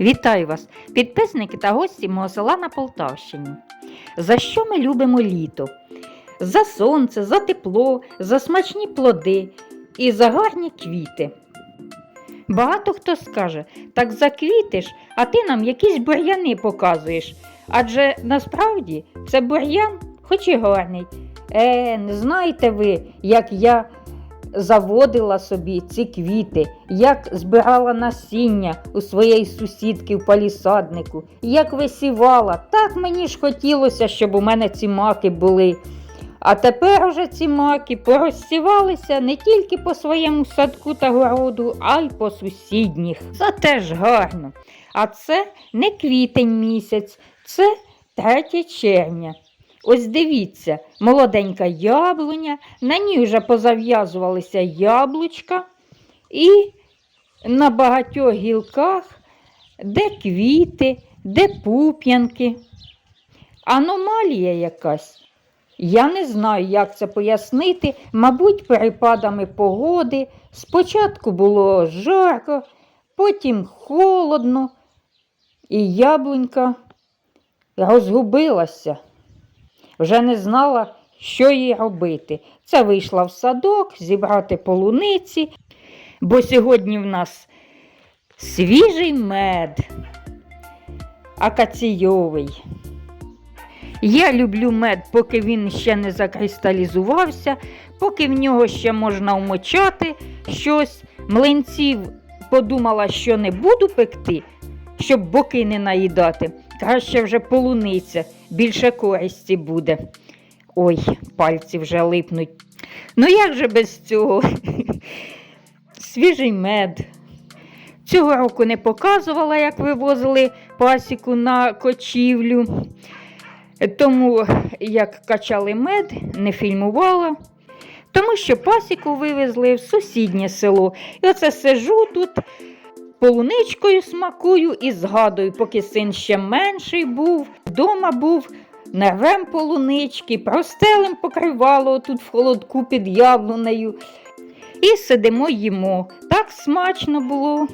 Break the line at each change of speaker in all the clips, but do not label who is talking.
Вітаю вас, підписники та гості мого села на Полтавщині. За що ми любимо літо? За сонце, за тепло, за смачні плоди і за гарні квіти. Багато хто скаже, так заквітиш, а ти нам якісь бур'яни показуєш. Адже насправді це бур'ян, хоч і гарний. Е, не знаєте ви, як я заводила собі ці квіти, як збирала насіння у своєї сусідки в палісаднику, як висівала. Так мені ж хотілося, щоб у мене ці маки були. А тепер уже ці маки порозсівалися не тільки по своєму садку та городу, а й по сусідніх. Це теж гарно. А це не квітень місяць, це 3 червня. Ось дивіться, молоденька яблуня, на ній вже позав'язувалися яблучка, і на багатьох гілках де квіти, де пуп'янки. Аномалія якась. Я не знаю, як це пояснити. Мабуть, перепадами погоди. Спочатку було жарко, потім холодно, і яблунька розгубилася. Вже не знала, що їй робити. Це вийшла в садок зібрати полуниці, бо сьогодні в нас свіжий мед, акаційовий. Я люблю мед, поки він ще не закристалізувався, поки в нього ще можна вмочати щось. Млинців подумала, що не буду пекти, щоб боки не наїдати. Краще вже полуниця, більше користі буде. Ой, пальці вже липнуть. Ну як же без цього? Свіжий мед. Цього року не показувала, як вивозили пасіку на кочівлю. Тому як качали мед, не фільмувала. Тому що пасіку вивезли в сусіднє село. І оце сижу тут, полуничкою смакую і згадую, поки син ще менший був, вдома був, нарвем полунички, простелем покривало тут в холодку під яблунею. І сидимо їмо. Так смачно було.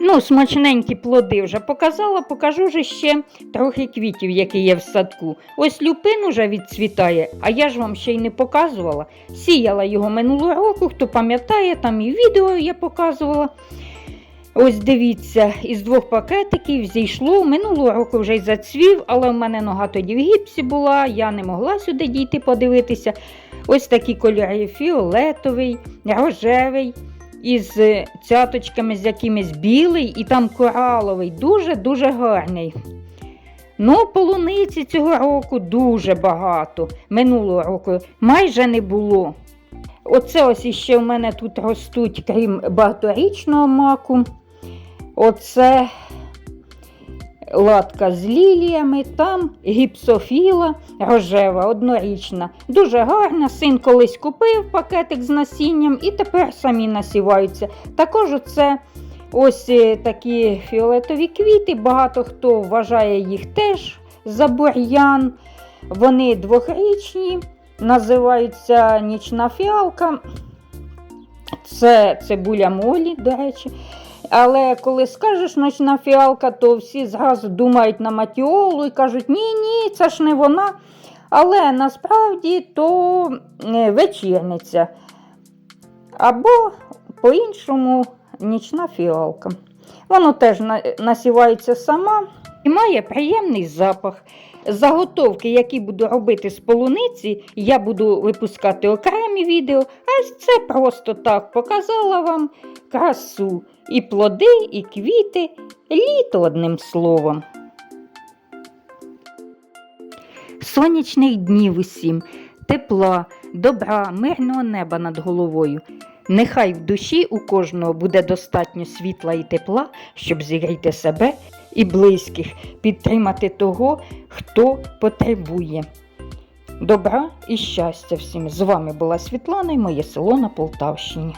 Ну, смачненькі плоди вже показала, покажу вже ще трохи квітів, які є в садку. Ось люпин уже відцвітає, а я ж вам ще й не показувала. Сіяла його минулого року, хто пам'ятає, там і відео я показувала. Ось дивіться, із двох пакетиків зійшло. Минулого року вже й зацвів, але в мене нога тоді в гіпсі була, я не могла сюди дійти подивитися. Ось такі кольори фіолетовий, рожевий, із цяточками з якимись білий і там кораловий, дуже-дуже гарний. Ну, полуниці цього року дуже багато. Минулого року майже не було. Оце ось іще в мене тут ростуть, крім багаторічного маку. Оце латка з ліліями, там гіпсофіла рожева, однорічна. Дуже гарна. Син колись купив пакетик з насінням і тепер самі насіваються. Також оце ось е, такі фіолетові квіти. Багато хто вважає їх теж за бур'ян. Вони двохрічні, називаються нічна фіалка. Це цибуля молі, до речі. Але коли скажеш ночна фіалка, то всі зразу думають на матіолу і кажуть, ні, ні, це ж не вона. Але насправді то е, вечірниця. Або по-іншому нічна фіалка. Воно теж насівається сама і має приємний запах. Заготовки, які буду робити з полуниці, я буду випускати окремі відео, це просто так показала вам красу. І плоди, і квіти, літо одним словом. Сонячних днів усім, тепла, добра, мирного неба над головою. Нехай в душі у кожного буде достатньо світла і тепла, щоб зігріти себе і близьких, підтримати того, хто потребує. Добра і щастя всім. З вами була Світлана і моє село на Полтавщині.